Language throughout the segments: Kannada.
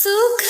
सुख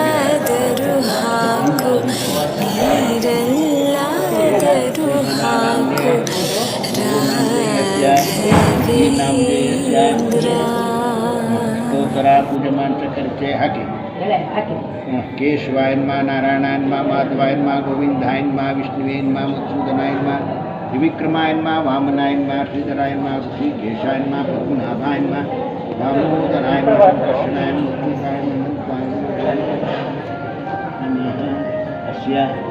नाम तो करा मंत्र करके हके हाँ, केशवायन माँ नारायणायन माँ माधवायन माँ गोविंदायन माँ विष्णुवेन माँ मधुसूदनायन माँ त्रिविक्रमायन माँ वामनायन माँ श्रीधरायन माँ श्रीकेशायन माँ पद्मनाभायन माँ दामोदरायन माँ कृष्णायन मुक्तिकायन अस्य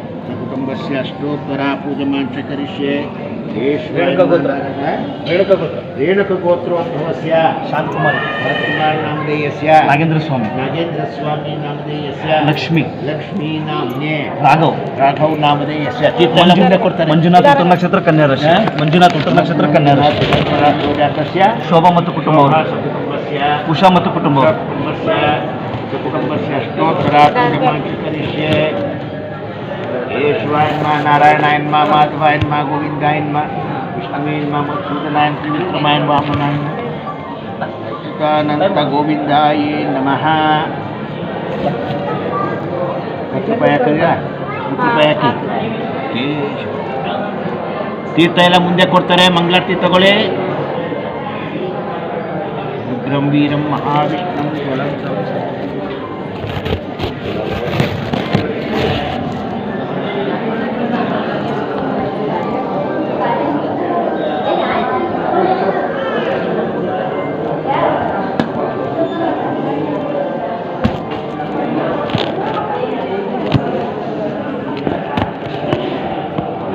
ಕುಟುಂಬಸ್ಯ ಅಷ್ಟೋತ್ತರ ಪೂಜೆ ಮಾಂಸ ಕರಿಷ್ಯೆ ರೇಣುಕಗೋತ್ರ. ರೇಣುಕಗೋತ್ರ. ರೇಣುಕಗೋತ್ರೋದ್ಭವಸ್ಯ ಶಾಂತಕುಮಾರ್. ಭರತ್ಕುಮಾರ್ ನಾಮಧೇಯಸ್ಯ. ನಾಗೇಂದ್ರ ಸ್ವಾಮಿ ನಾಗೇಂದ್ರ ಸ್ವಾಮಿ ನಾಮಧೇಯಸ್ಯ. ಲಕ್ಷ್ಮಿ. ಲಕ್ಷ್ಮೀ ನಾಮ್ನೆ. ರಾಘವ್. ರಾಘವ್ ನಾಮಧೇಯಸ್ಯ. ತೀರ್ಥನ ಕೊಡ್ತಾರೆ. ಮಂಜುನಾಥ್ ಉತ್ತರ ನಕ್ಷತ್ರ ಕನ್ಯಾ ರಾಶಿ. ಮಂಜುನಾಥ್ ಉತ್ತರ ನಕ್ಷತ್ರ ಕನ್ಯಾ ರಾಶಿ. ಶೋಭಾ ಮತ್ತು ಕುಟುಂಬ ಉಷಾ ಮತ್ತು ಕುಟುಂಬ ಕುಟುಂಬಸ್ಯ. ಕುಟುಂಬಸ್ಯ ಅಷ್ಟೋತ್ತರ ಪೂಜೆ ಮಾಂಸ ಯೇಶ್ವಾಯನ್ಮ ನಾರಾಯಣಾಯನ್ಮ ಮಾಧವಾಯನ್ಮ ಗೋವಿಂದಾಯನ್ಮ ವಿಷ್ಣುವೇನ್ಮ ಮಧುಸೂದನಾಯನ್ ತ್ರಿವಿಕ್ರಮಾಯನ್ ವಾಮನಾಯನ್ ಅಚ್ಯುತಾನಂತ ಗೋವಿಂದಾಯೇ ನಮಃ ಹತ್ತು ರೂಪಾಯಿ ಹಾಕಿದ್ರಾ ಹತ್ತು ರೂಪಾಯಿ ಹಾಕಿ ಕೇಶವ. ತೀರ್ಥ ಎಲ್ಲ ಮುಂದೆ ಕೊಡ್ತಾರೆ ಮಂಗಳಾರತಿ ತಗೊಳ್ಳಿ ಉಗ್ರಂ ವೀರಂ ಮಹಾವಿಷ್ಣು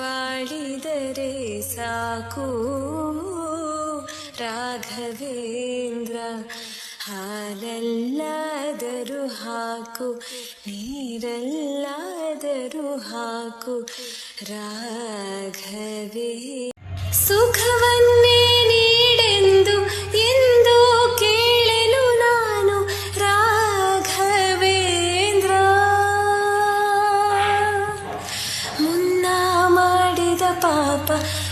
ಬಾಳಿದರೆ ಸಾಕು. ರಾಘವೇಂದ್ರ ಹಾಲಲ್ಲಾದರೂ ಹಾಕು ನೀರಲ್ಲಾದರೂ ಹಾಕು. ರಾಘವೇ ಸುಖವನ್ನೇ